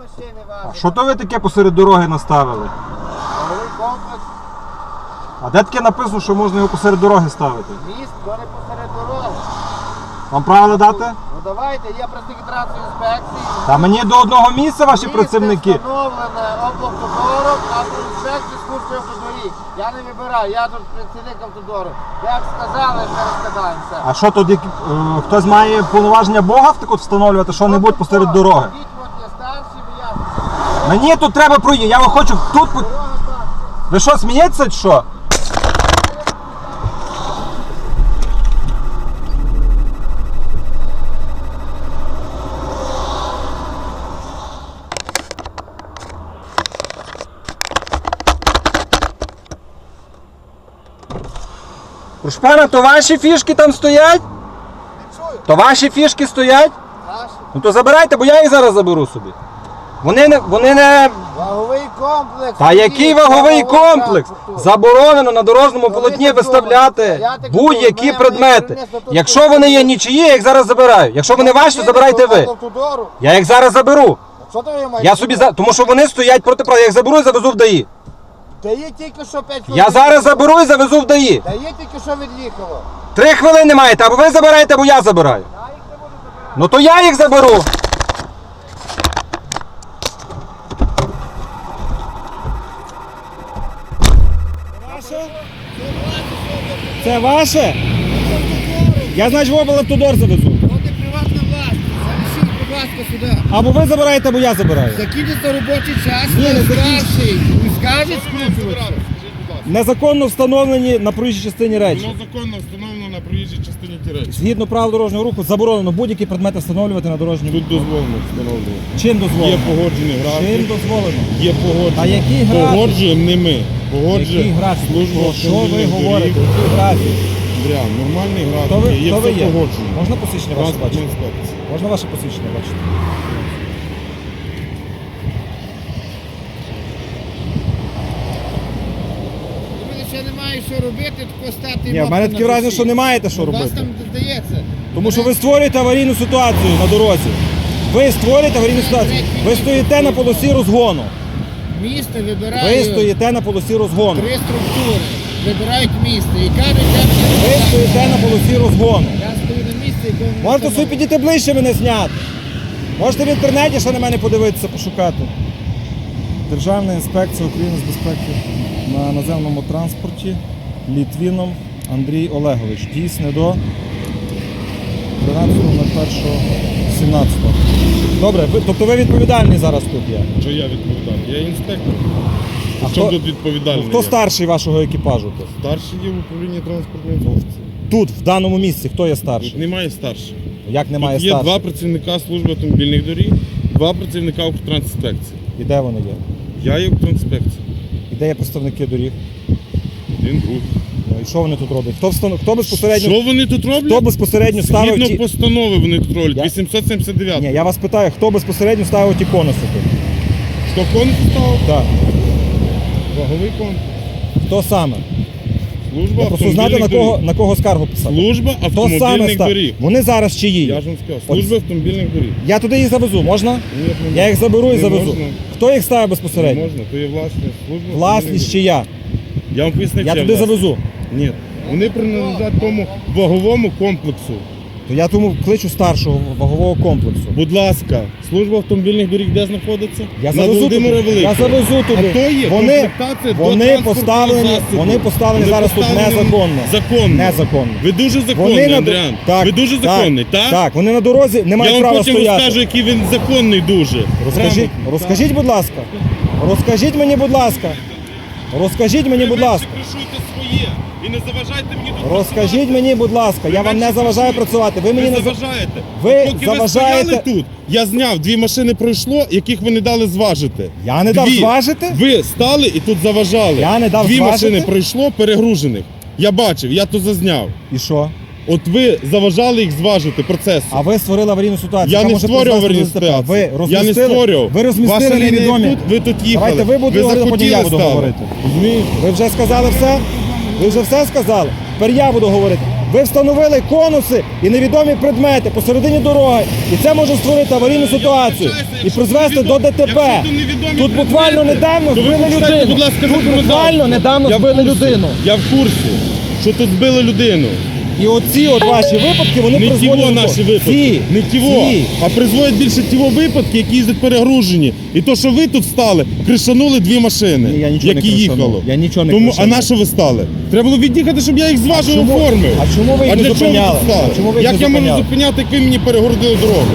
машини важать. А що то ви таке посеред дороги наставили? Новий комплекс, А де таке написано, що можна його посеред дороги ставити? міст, то не посеред дороги. Вам правильно дати? Ну давайте, є працівники інспекції. Та мені до одного місця ваші Місце працівники. встановлене облавтодором, автоінспекції служби автодоріг. Я не вибираю, я тут працівник автодору. Як сказали, ми розкидаємося. А що тут е, хтось має повноваження Бога так от встановлювати що-небудь посеред дороги? Ідіть, от є старші, я. Мені тут треба проїхати. Я хочу тут. Ви що, смієтеся чи що? Прошу пана, то ваші фішки там стоять? То ваші фішки стоять? Ну то забирайте, бо я їх зараз заберу собі. Вони не, вони не Ваговий комплекс. Та який ваговий комплекс? Заборонено на дорожньому Ну, полотні ви виставляти будь-які. Предмети. Якщо вони є нічиї, я їх зараз забираю. Якщо вони ваші, то забирайте ви. Я їх зараз заберу. Я собі за тому, що вони стоять проти права. Я їх заберу і завезу в ДАІ. Та є тільки що 5 Я зараз заберу і завезу в ДАІ. Та є тільки що від'їхало. Три хвилини маєте, або ви забираєте, або я забираю. Ну то я їх заберу. Це ваше? Я значить в облавтодор завезу. От і приватна власність. Залишіть, будь ласка, сюди. Або ви забираєте, або я забираю. Закінчиться робочий час, Ні, не не старший. І скаже скручуватися. Незаконно встановлені на проїжджій частині речі. Воно законно встановлено на проїжджій частині ті речі. Згідно правил дорожнього руху, заборонено будь-які предмети встановлювати на дорожньому Тут дозволено встановлювати. Чим Є дозволено? погоджений Чим дозволено? є погоджений. А який графік? Погоджуємо не ми. Погоджує Який графік? служба Що ви автомобільних говорите? доріг. Який графік? Андріан, нормальний Хто ви, графік, є хто ви все є? погоджено. Можна посвідчення ваше Транспортна бачити? інспекція. Можна ваше посвідчення бачити? Що робити, тако стати і Ні, в мене таке на враження, душі. що не маєте що У Вас робити. там здається. Тому що ви створюєте аварійну ситуацію на дорозі. Ви створюєте аварійну ситуацію. Ви стоїте на полосі розгону. Місто Ви стоїте на полосі розгону. три структури. Вибирають місто. І кажуть, я Ви стоїте на полосі розгону. Я стою на місці, якому не Можете собі підійти ближче мене зняти. Можете в інтернеті ще на мене подивитися, пошукати. Державна інспекція України з безпеки на наземному транспорті Літвіном Андрій Олегович. Дійсне до 13.01.17. Добре, ви, тобто ви відповідальний зараз тут є. Що я відповідальний? Я інспектор. А що хто- тут відповідальний? Ну, хто я? старший вашого екіпажу тут? Старший є в управлінні транспортної інспекції. Тут, в даному місці, хто є старший? Тут немає старших. Як немає Тут є старших? два працівника служби автомобільних доріг, два працівника Укртрансінспекції. І де вони є? Я є Укртрансінспекція. І де є представники доріг? Один другий. Ну, і що вони тут роблять? Хто, встан... хто безпосередньо Що вони тут роблять? Хто безпосередньо ставив Згідно ті... постанови вони тут роблять, Я- 879. Ні, я вас питаю, хто безпосередньо ставив ті конуси тут? Що конус став? Так. Ваговий конус. Хто саме? Служба Я просто знати на автомобільних кого, доріг. на кого скаргу писати. Служба Хто саме автомобільних став? доріг. Вони зараз чиї? Я ж вам сказав, служба автомобільних доріг. Я туди їх завезу, можна? Ні, не Я їх заберу і Не завезу. можна. Хто їх ставив Не безпосередньо? можна, то є власність служби. Власність чи я? Я вам пояснив, Я туди власність. завезу. Ні. Вони принадлежать тому ваговому комплексу. То я тому кличу старшого вагового комплексу. Будь ласка, служба автомобільних доріг де знаходиться? Я На завезу Володимира туди. Великого. Я завезу туди. А то є Вони, комплектація до вони транспортного поставлені, засобу. вони поставлені зараз тут поставлені незаконно. Законно. Незаконно. Ви дуже законний, Вони на до- Андріан. так, Ви дуже так, законний, так? Так, вони на дорозі не Я мають вам права потім стояти. розкажу, який він законний дуже. Розкажіть, розкажіть, будь ласка. Розкажіть мені, будь ласка. Розкажіть мені, будь ласка. Своє і не заважайте мені тут Розкажіть працювати. мені, будь ласка. Я вам не заважаю працювати. Ви мені не за- заважаєте. Ви Поки заважаєте- ви стояли тут, я зняв, дві машини пройшло, яких ви не дали зважити. Я не дав Дві. зважити? Ви стали і тут заважали. Я не дав Дві зважити? машини пройшло перегружених. Я бачив, я то зазняв. І що? От ви заважали їх зважити процесу. А ви створили аварійну ситуацію. Я яка не може створював призвести аварійну до ДТП. ситуацію. Ви Я не розмістили, створював. ви розмістили Ваша лінія невідомі. тут, ви тут їхали. Давайте ви будете говорити, потім я захотіли буду стали. говорити. Розумієте? Ви вже сказали все? Ви вже все сказали? Тепер я буду говорити. Ви встановили конуси і невідомі предмети посередині дороги. І це може створити аварійну ситуацію і призвести до ДТП. Тут буквально недавно збили людину. Тут буквально недавно збили людину. Я в курсі, що тут збили людину. І оці от ваші випадки, вони Не призводять тіво того. наші випадки. Ці, не тіво. ці. А призводять більше тіво випадки, які їздять перегружені. І то, що ви тут стали, кришанули дві машини, Ні, я нічого не які кришанув. їхали. Я нічого не Тому, А кришанув. на що ви стали? Треба було від'їхати, щоб я їх зважив чому- оформив. а чому ви їх не для чого зупиняли? тут стали? А чому ви їх як не я можу зупиняли? зупиняти, як ви мені перегородили дорогу?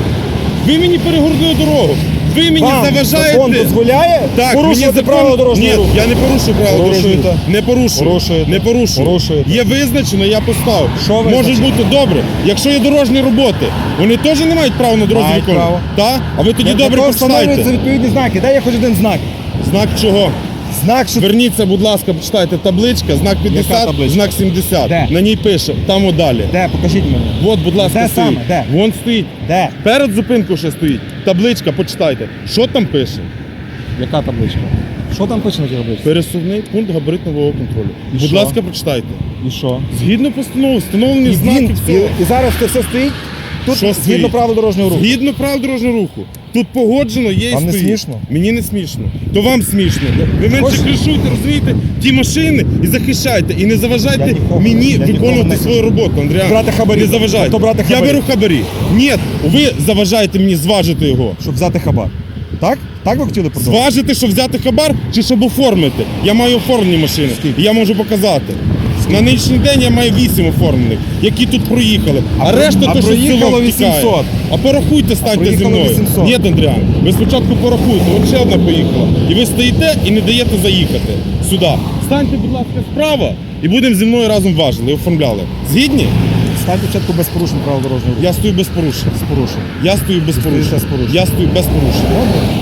Ви мені перегородили дорогу. Ви мені Вам заважаєте. закон дозволяє Так, порушуєте закон- правила дорожнього Ні, руху? я не порушую правила дорожнього Порушуєте. руху. Не порушую. Порушуєте. Не порушую. Порушуєте. Є визначено, я поставив. Що Може визначено? бути добре. Якщо є дорожні роботи, вони теж не мають права на дорожній Мають виконувати. Так? А ви тоді Для добре того почитайте. встановлюються відповідні знаки. Дай я хоч один знак. Знак чого? Знак, що Верніться, будь ласка, почитайте табличка, знак 50, табличка? знак 70. Де? На ній пише, там одалі. де? Покажіть мені. От, будь ласка, Де стоїть. саме? Де? Вон стоїть. Де? Перед зупинкою ще стоїть. Табличка, почитайте. Що там пише? Яка табличка? Що там пише на тій табличці? Пересувний пункт габаритного контролю. І будь що? ласка, прочитайте. І що? Згідно постанови, встановлені знаки всього. і, і зараз це все стоїть тут Що згідно стоїть? правил дорожнього руху. Згідно правил дорожнього руху. Тут погоджено, є і Вам не стоїть. смішно? Мені не смішно. То вам смішно. Ви менше кришуйте, розумієте, ті машини і захищайте. І не Я заважайте нікого- мені я нікого виконувати не свою роботу, Андріан. Брати хабарі. Не заважайте. То брати Я хабарі. беру хабарі. Ні, ви заважаєте мені зважити його. Щоб взяти хабар. Так? Так ви хотіли продовжити? Зважити, щоб взяти хабар, чи щоб оформити. Я маю оформлені машини. Скільки? І я можу показати. На нинішній день я маю 8 оформлених, які тут проїхали. А, А решта а то, що проїхало 800. А порахуйте, станьте зі мною. 800. Ні, Андріан, ви спочатку порахуйте. От ще одна поїхала. І ви стоїте і не даєте заїхати сюди. Станьте, будь ласка, справа і будемо зі мною разом важили, оформляли. Згідні? Стань спочатку без порушень правил дорожнього руху. Я стою без порушень. З порушень. Я стою без порушень. порушень. Я стою без порушень.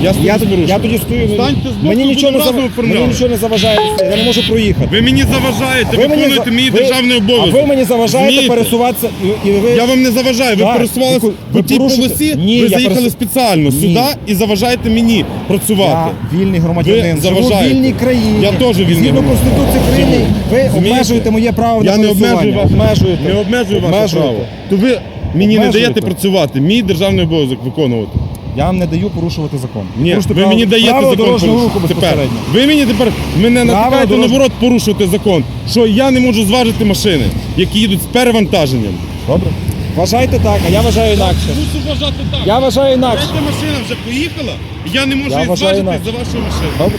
Я стою Я, без тоді- порушень. я тоді стою. Станьте збоку, мені, нічого не будемо зав... разом мені нічого не заважає. Я не можу проїхати. Ви мені заважаєте, Ви виконуєте мій ви- державний обов'язок. А ви мені заважаєте Розумієте? пересуватися і, і ви. Я вам не заважаю, ви Так, пересувалися ви- по тій порушите. полосі, Ні, ви я заїхали перес- спеціально Ні. сюди і заважаєте мені Я працювати. вільний громадянин. Ви Живу в заважаєте. вільній країні. Я теж вільний Згідно громадянин. Конституції України, ви Розумієте? обмежуєте моє право Я на не пересування. обмежую Обмежуєте. не обмежую ваше Обмежуєте. право. То ви мені не Обмежуєте. даєте працювати, мій державний обов'язок виконувати. Я вам не даю порушувати закон. Ні, ви право- мені даєте правила закон дорожнього руху. Тепер. безпосередньо. Ви мені тепер мене натикаєте дорож- наоборот порушувати закон, що я не можу зважити машини, які їдуть з перевантаженням. Добре. Вважайте так, а я вважаю інакше. Мушу вважати так. Я вважаю інакше. Машина вже поїхала, і я не можу Я її вважаю зважити інакше. за вашу машину. Добре.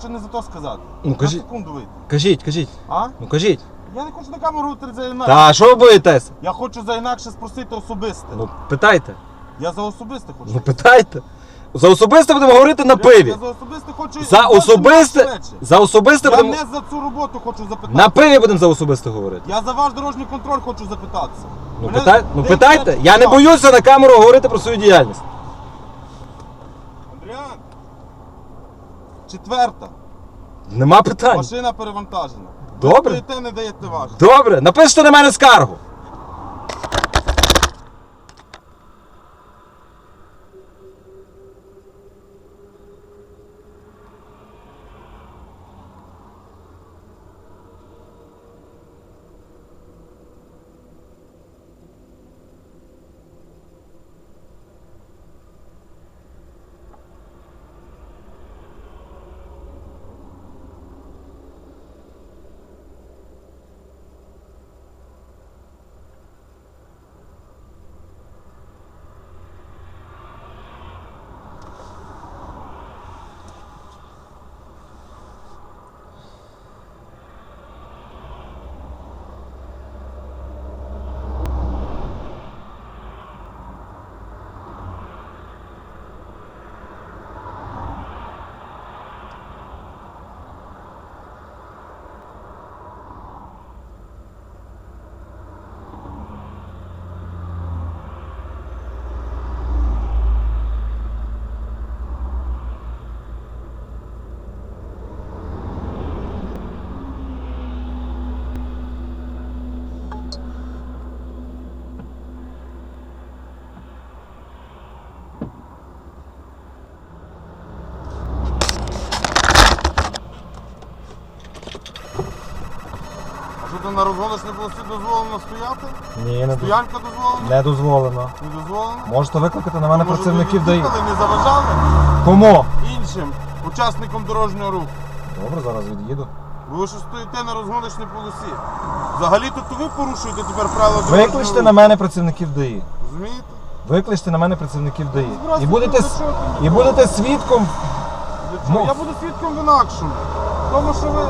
Хочу не за то сказати. Ну, На кажіть. секунду вийти. Кажіть, кажіть. А? Ну кажіть. Я не хочу на камеру за інакше. Та що ви боїтесь? Я хочу за інакше спросити особисте. Ну питайте. Я за особисте хочу. Ну питайте. За особисте будемо говорити на пиві. Я за особисте хочу. За особисте. За особисте Я будемо. не за цю роботу хочу запитати. На пиві будемо за особисте говорити. Я за ваш дорожній контроль хочу запитатися. Ну, Мене питай... ну питайте. Я не боюся на камеру говорити про свою діяльність. Андріан. Четверта. Нема питань. Машина перевантажена. Добре. Ви не даєте важко. Добре, напишете на мене скаргу. На розгоночній полосі дозволено стояти? Ні, не, доз- Стоянка дозволена? не дозволено. Не дозволено? Можете викликати на мене Може, працівників ви ДАІ. від'їхали, не заважали Кому? іншим учасникам дорожнього руху. Добре, зараз від'їду. Ви що стоїте на розгоночній полосі. Взагалі то ви порушуєте тепер правила дорожнього Викличте руху. на мене працівників ДАІ. Розумієте? Викличте на мене працівників ДАІ. І будете, ти і будете свідком. Для чого? Ну. Я буду свідком в інакшому. Тому що ви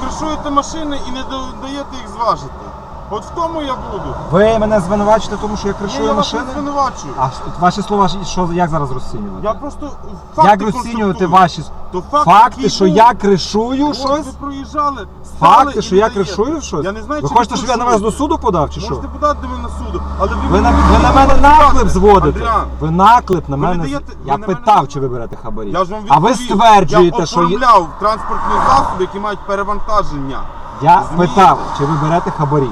кришуєте машини і не да- даєте їх зважити. От в тому я буду. Ви мене звинувачите, тому що я Ні, кришую я вас не машини? звинувачую. А ваші слова ж- що як зараз розцінювати? Я просто факти Як розцінювати констатую. ваші с- То факт, факти, який що був. я кришую От щось? Ви проїжджали, стали Факти, і що я кришую щось? Я не знаю, ви чи хочете, щоб я на вас до суду подав, чи що? Можете подати до мене на суду, але ви, Ви на, ви на мене наклеп зводите. Андріан, Ви наклеп на Ви не мене. даєте- Я ви на мене питав, чи ви берете хабарі. я ж вам а ви відповів. стверджуєте, я що є... оформляв транспортні засоби, які мають перевантаження. я Розумієте? питав, чи ви берете хабарі.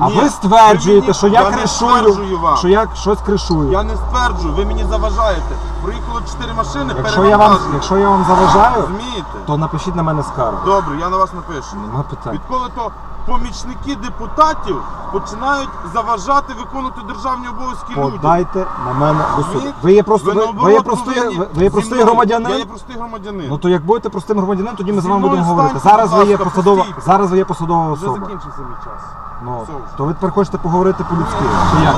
А Ні, ви стверджуєте, мені- що я, не кришую, стверджую вам. що я щось кришую. Я не стверджую, ви мені заважаєте. Проїхало 4 машини, Якщо я вам, перевантажені. якщо я вам заважаю, Розумієте? то напишіть на мене скаргу. Добре, я на вас напишу. Нема питань. Відколи то помічники депутатів починають заважати виконувати державні обов'язки людям. Подайте на мене до суду. Ви є просто ви, ви є наоборот простий, повинні ви, ви є зі простий мною- громадянин. Я є простий громадянин. Ну то як будете простим громадянином, тоді ми з Зі вами мною будемо говорити. станьте, Зараз будь ви є ласка, посадова, пустіть. зараз ви є посадова Вже особа. закінчився мій час. Ну Все вже. то ви тепер хочете поговорити по-людськи. Чи як?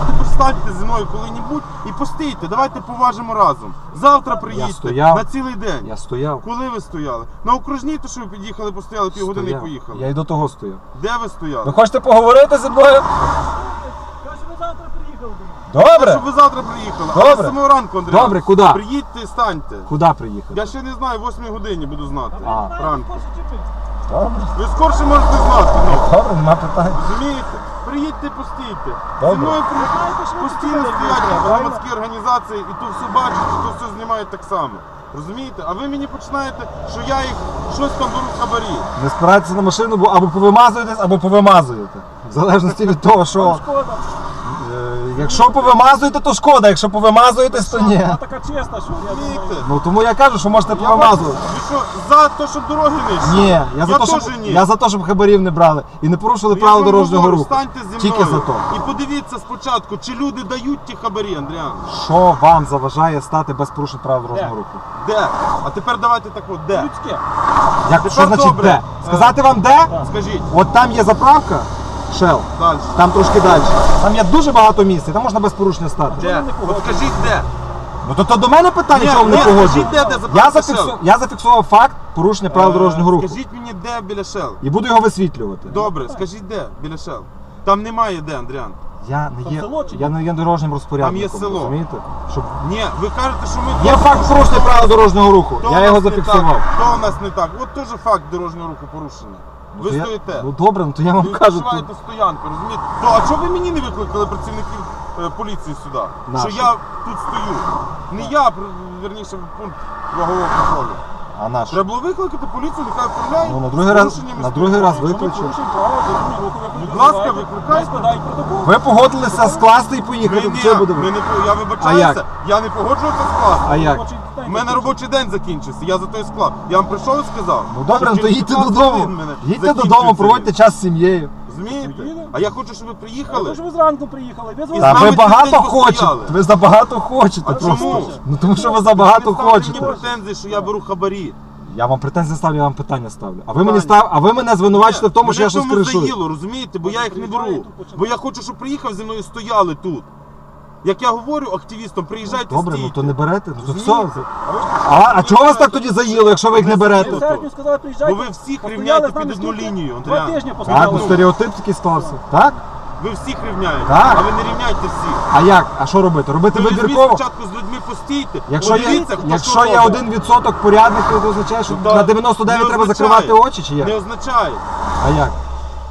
Зі мною коли-небудь і постійте, давайте поважимо разом. Завтра приїдьте стояв. на цілий день. Я стояв. Коли ви стояли? На окружній, то що ви під'їхали, постояли півгодини і стояв. поїхали. Я й до того стояв. Де ви стояли? Ви хочете поговорити зі мною? Добре. Щоб ви завтра приїхали. Добре. А з самого ранку, Андрій. Добре, куди? Приїдьте і станьте. Куди приїхати? Я ще не знаю, в 8 годині буду знати. А. Ранку. Добре. Ви скорше можете знати. Ну. Добре, нема питань. Розумієте? Приїдьте і постійте. Добре. Зі мною при- постійно стоять громадські організації і то все бачать, і то все знімають так само. Розумієте? А ви мені починаєте, що я їх щось там беру хабарі. Не спирайтеся на машину, бо або повимазуєтесь, або повимазуєте. В залежності від того, що. Е, Якщо повимазуєте, то шкода, якщо повимазуєтесь, то ні. Вона така чесна, що я Розумієте? Ну тому я кажу, що можете повимазувати. ви що, за те, щоб дороги нищити? Ні, я за Я те, щоб теж ні. я за те, щоб хабарів не брали і не порушили Ну, я правила вам дорожнього говорю, руху. Станьте зі Тільки за то. і подивіться спочатку, чи люди дають ті хабарі, Андріан. Що вам заважає стати без порушень правил дорожнього Де? руху? Де? А тепер давайте так от, де? людське. Як Тепер що значить добре. де? Сказати вам де? Скажіть, От там є заправка, Shell, далі. там трошки далі. Там є дуже багато місць, там можна без порушення стати. Де? От скажіть де? Ну то, то до мене питання, Ні, чого ви не ні, погоджуєте. скажіть, де, де Я, зафіксу... Я зафіксував факт порушення правил дорожнього руху. Е, Скажіть мені, де біля Шел? І буду його висвітлювати. Добре, скажіть де біля Шел. Там немає де, Андріан. Я не є, село чи ні? я не є дорожнім розпорядником. Там є село. Розумієте? Щоб... Ні, ви кажете, що ми... Є факт порушення правил дорожнього руху. То я його не зафіксував. Так, то у нас не так. От теж факт дорожнього руху порушений. Ну, Ви то я- стоїте. Ну добре, ну то я вам Ви кажу. відчуваєте стоянку, розумієте? То а чого ви мені не викликали працівників е, поліції сюди? Що я тут стою? Не я, пр- верніше, пункт вагового контролю. А наш? Треба було викликати поліцію, нехай оформляє. Ну на другий раз, на другий раз викличу. Будь ласка, викликайте. складають протокол. Ви погодилися скласти і Ми, поїхати. ні, Що буде? ми не, по- я А вибачаюся, як? я не класом. А як? У мене робочий день закінчився, я за той склад. Я вам прийшов і сказав. Ну добре, що ну то через їдьте 15 додому. хвилин мене Їдьте закінчується додому, проводьте час з сім'єю. Розумієте? А я хочу, щоб ви приїхали. Тому що ви зранку приїхали. Ви Та ви багато хочете. Ви забагато хочете А просто. чому? Ну тому що ви забагато Ви хочете. мені претензії, що я беру хабарі. Я вам претензії ставлю, я вам питання ставлю. А ви Питання. мені став, а ви мене звинувачите в тому, Мене що я щось тому кришую. заїло, розумієте, бо я їх не беру. Бо я хочу, щоб приїхав зі мною стояли тут. Як я говорю активістам, приїжджайте Добре, ну стійте. то не берете. Ну то все. А, а чого вас так тоді заїло, якщо ви їх не берете? сказали, приїжджайте. Бо ви всіх Постояли рівняєте з нами під одну скільки? лінію, Два Андріан. тижні Так, постояли. ну стереотип такий склався. Так? Ви всіх рівняєте, Так. а ви не рівняйте всіх. А як? А що робити? Робити Ви візьміть вибірково? спочатку з людьми постійте, Якщо є, подивіться, хто якщо що є робить. один відсоток порядних, то означає, що на 99 не треба означає. закривати очі чи Не як? означає. А як?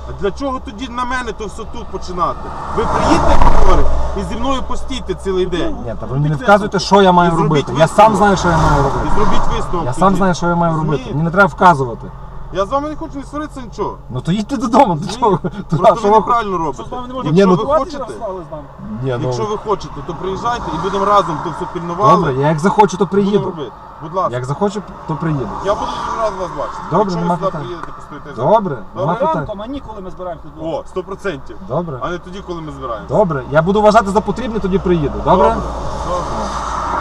А для чого тоді на мене то все тут починати? Ви приїдьте, говорить, і зі мною постійте цілий день. Ні, та ви мені не вказуєте, що я маю І зробіть робити. Я висновок. сам знаю, що я маю І робити. зробіть висновок. Я тоді. сам знаю, що я маю робити. Розумієте? Мені не треба вказувати. Я з вами не хочу не сваритися нічого. Ну то їдьте додому, до чого? Туди, Просто що ви ви неправильно Що робите. з вами не можна Ні, ну, Якщо ви хочете, розслали з нами. Ні, ну, якщо ви хочете, то приїжджайте і будемо разом то все пільнували. Добре, я як захочу, то Будемо приїду. робити. Будь ласка. Як захочу, то приїду. Я буду дуже радий вас бачити. Добре, Якщо нема ви сюди питань. приїдете, постоїте. Добре, нема Добре. питань. Ранком, а ні, коли ми збираємося тут. О, 100%. Добре. А не тоді, коли ми збираємося. Добре, я буду вважати за потрібне, тоді приїду. Добре? Добре.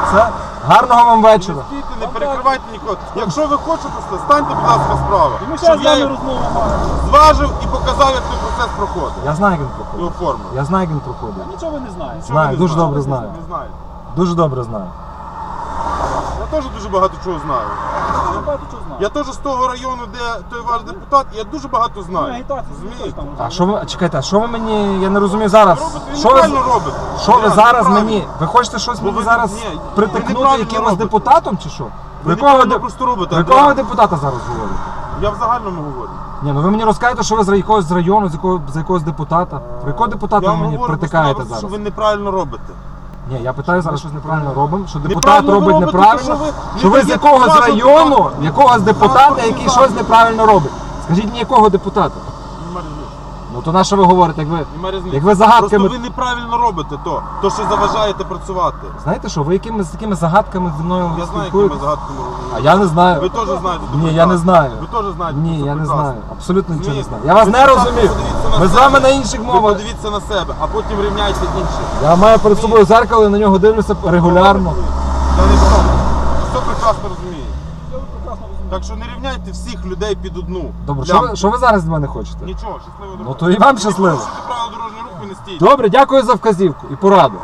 Все. Гарного вам вечора. стійте, не перекривайте нікого. Якщо ви хочете, станьте, будь ласка, справа. І ми зараз з вами розмову маємо. зважив і показав, як цей процес проходить. Я знаю, як він І проходить. оформив. Я знаю, як він проходить. Нічого ви не знаєте. Знаю, не дуже добре знаю. Не знаєте. Дуже добре знаю. Я теж дуже багато чого знаю. Я багато чого знаю. Я теж з того району, де той ваш депутат, я дуже багато знаю. агітацію Розумієте? там А що ви чекайте, а що ви мені. Я не розумію зараз. Ви робите, ви Що ви, неправильно робите. що ви Реально, зараз неправильно. мені? Ви хочете щось мені ви- зараз ні, ви притикнути неправильно якимось робите. депутатом чи що? Ви якого, неправильно де- просто робите. якого ви Андрій. депутата зараз говорите? Я в загальному говорю. Ні, ну ви мені розкажете, що ви з якогось з району, з якого з якогось депутата. Про якого депутата Я ви вам мені говорю притикаєте просто-напросто, зараз? що ви неправильно робите. Ні, я питаю зараз щось неправильно робимо, що депутат Неправильно робить робите, неправильно, що ви не що ви з даєте якогось транспорт, району, якого якогось депутата, який щось неправильно робить. Скажіть мені, якого депутата? Ну то на що ви говорите, як ви, Нема різниці. як ви загадками. Просто ви неправильно робите то, то що заважаєте працювати. Знаєте що, ви якимись такими загадками зі мною Я знаю, якими спілкуєтесь? загадками А ви я не знаю. Ви теж знаєте. Ні, я прекрасно. не знаю. Ви теж знаєте. Ні, це я не прекрасно. знаю. Абсолютно нічого не знаю. Я вас Ви не спочатку розумію. подивіться на Ми з себе. вами на інших Ви мовах. подивіться на себе, а потім рівняйте інші. Я маю перед собою зеркало і на нього дивлюся регулярно. Та не. Все прекрасно розуміє. Я прекрасно розумію. Так що не рівняйте всіх людей під одну. Добре, що ви, що ви зараз від мене хочете? Нічого, щасливо Ну, то і вам щасливо. Правила дорожнього руху не стійте. Добре, дякую за вказівку і пораду.